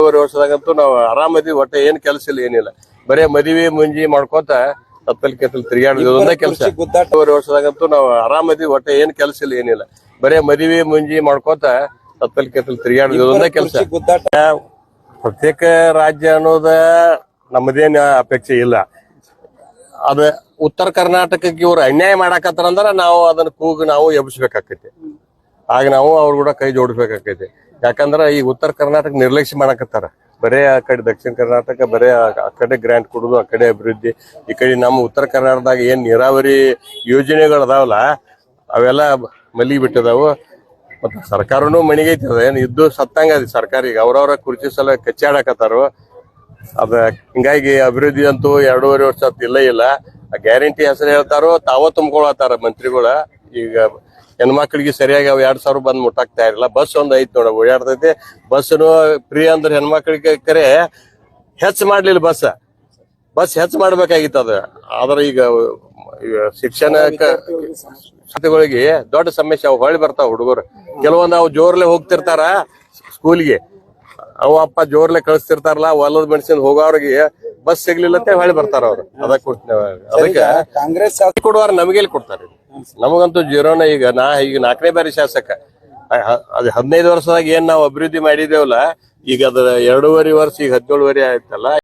ಮೂರುವರೆ ವರ್ಷದಾಗಂತೂ ನಾವು ಆರಾಮದಿ ಒಟ್ಟ ಏನ್ ಕೆಲಸ ಇಲ್ಲ ಏನಿಲ್ಲ. ಬರೇ ಮದುವೆ ಮುಂಜಿ ಮಾಡ್ಕೊತ ತಪ್ಪಲ್ ಕೆತ್ತಲ್ ತಿರುಗಾಡೋದೊಂದೇ ಕೆಲಸ. ಮೂರುವರೆ ವರ್ಷದಾಗಂತೂ ನಾವು ಆರಾಮದಿ ಒಟ್ಟ ಏನ್ ಕೆಲಸ ಇಲ್ಲ ಏನಿಲ್ಲ. ಬರೇ ಮದುವೆ ಮುಂಜಿ ಮಾಡ್ಕೊತ ತಪ್ಪಲ್ ಕೆತ್ತಲ್ ತಿರುಗಾಡೋದೊಂದೇ ಕೆಲಸ. ಪ್ರತ್ಯೇಕ ರಾಜ್ಯ ಅನ್ನೋದ ನಮ್ಮದೇನ ಅಪೇಕ್ಷೆ ಇಲ್ಲ. ಅದ ಉತ್ತರ ಕರ್ನಾಟಕಕ್ಕೆ ಇವ್ರು ಅನ್ಯಾಯ ಮಾಡಾಕತ್ತಾರಂದ್ರ ನಾವು ಅದನ್ನ ಕೂಗು ನಾವು ಎಬ್ಬಿಸ್ಬೇಕಾಕೈತಿ ಆಗ ನಾವು ಅವ್ರ ಕೂಡ ಕೈ ಜೋಡಿಸ್ಬೇಕಾಕೈತಿ. ಯಾಕಂದ್ರ ಈ ಉತ್ತರ ಕರ್ನಾಟಕ ನಿರ್ಲಕ್ಷ್ಯ ಮಾಡಕತ್ತಾರ. ಬರೇ ಆ ಕಡೆ ದಕ್ಷಿಣ ಕರ್ನಾಟಕ, ಬರೇ ಆ ಆ ಕಡೆ ಗ್ರಾಂಟ್ ಕೊಡುದು ಆ ಕಡೆ ಅಭಿವೃದ್ಧಿ, ಈ ಕಡೆ ನಮ್ಮ ಉತ್ತರ ಕರ್ನಾಟಕದಾಗ ಏನ್ ನೀರಾವರಿ ಯೋಜನೆಗಳು ಅದಾವಲ್ಲ ಅವೆಲ್ಲ ಮಲಿಗೆ ಬಿಟ್ಟಿದಾವು. ಮತ್ತು ಸರ್ಕಾರನು ಮಣಿಗೈತಿ ಅದ ಏನ್ ಇದ್ದು ಸತ್ತಂಗ ಅದ ಸರ್ಕಾರ ಈಗ ಅವ್ರವ್ರ ಕುರ್ಚಿ ಸಲ ಕಚ್ಚಾಡಕತ್ತಾರು ಅದ ಹಿಂಗಾಗಿ ಅಭಿವೃದ್ಧಿ ಅಂತೂ ಎರಡೂವರೆ ವರ್ಷ ಇಲ್ಲ ಇಲ್ಲ. ಇಲ್ಲ ಗ್ಯಾರಂಟಿ ಹೆಸರು ಹೇಳ್ತಾರೋ ತಾವ ತುಂಬ್ಕೊಳತ್ತಾರ ಮಂತ್ರಿಗಳ. ಈಗ ಹೆಣ್ಮಕ್ಳಿಗೆ ಸರಿಯಾಗಿ ಅವ್ ಎರಡ್ ಸಾವಿರ ಬಂದ್ ಮುಟ್ಟಾಕ್ತಾ ಇರಲಿಲ್ಲ ಬಸ್ ಒಂದ್ ಐತ್ ನೋಡ ಓಡಾಡ್ತೈತಿ. ಬಸ್ನು ಫ್ರೀ ಅಂದ್ರೆ ಹೆಣ್ಮಕ್ಳಿಗೆ ಕರೆ ಹೆಚ್ಚ್ ಮಾಡ್ಲಿಲ್ಲ ಬಸ್. ಬಸ್ ಹೆಚ್ಚ್ ಮಾಡ್ಬೇಕಾಗಿತ್ತು ಅದ. ಆದ್ರ ಈಗ ಶಿಕ್ಷಣ ಶಿಕ್ಷಣಕ್ಕ ಶಾಲೆಗಳಿಗೆ ದೊಡ್ಡ ಸಮಸ್ಯೆ. ಅವು ಹೊಳ್ಳಿ ಬರ್ತಾವ ಹುಡುಗರು. ಕೆಲವೊಂದು ಅವು ಜೋರ್ಲೆ ಹೋಗ್ತಿರ್ತಾರ ಸ್ಕೂಲ್ಗೆ. ಅವ ಅಪ್ಪ ಜೋರ್ಲೆ ಕಳಿಸ್ತಿರ್ತಾರಲ್ಲ ಹೊಲದ ಮೆಣಸಿನ ಹೋಗೋರಿಗೆ ಬಸ್ ಸಿಗ್ಲಿಲ್ಲ ಅಂತ ಹೊಳ್ಳಿ ಬರ್ತಾರ ಅವ್ರು. ಅದಕ್ಕೆ ಅದಕ್ಕೆ ಕಾಂಗ್ರೆಸ್ ಕೊಡುವ ಕೊಡುವಾರ ನಮಗೆಲ್ಲಿ ಕೊಡ್ತಾರೆ. ನಮಗಂತೂ ಜೀರೋನ ಈಗ ನಾ ಈಗ ನಾಲ್ಕನೇ ಬಾರಿ ಶಾಸಕ. ಅದ್ ಹದಿನೈದು ವರ್ಷದಾಗ ಏನ್ ನಾವು ಅಭಿವೃದ್ಧಿ ಮಾಡಿದೇವಲ್ಲ, ಈಗ ಅದ ಎರಡೂವರೆ ವರ್ಷ, ಈಗ ಹದಿನೇಳುವರೆ ಆಯ್ತಲ್ಲ.